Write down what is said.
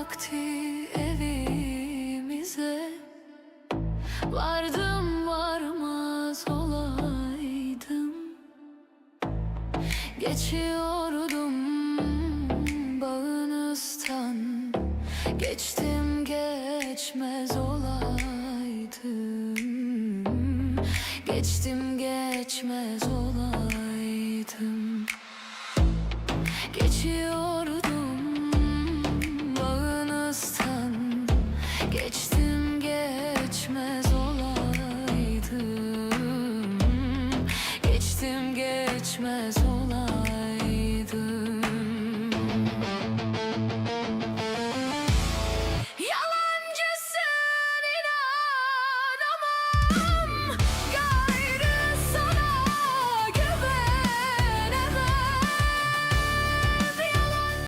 vakti evimize. Vardım varmaz olaydım. Geçiyordum bağınızdan. Geçtim geçmez olaydım. Geçtim geçmez olaydım. Geçiyor Geçtim geçmez olaydım. Geçtim geçmez olaydım.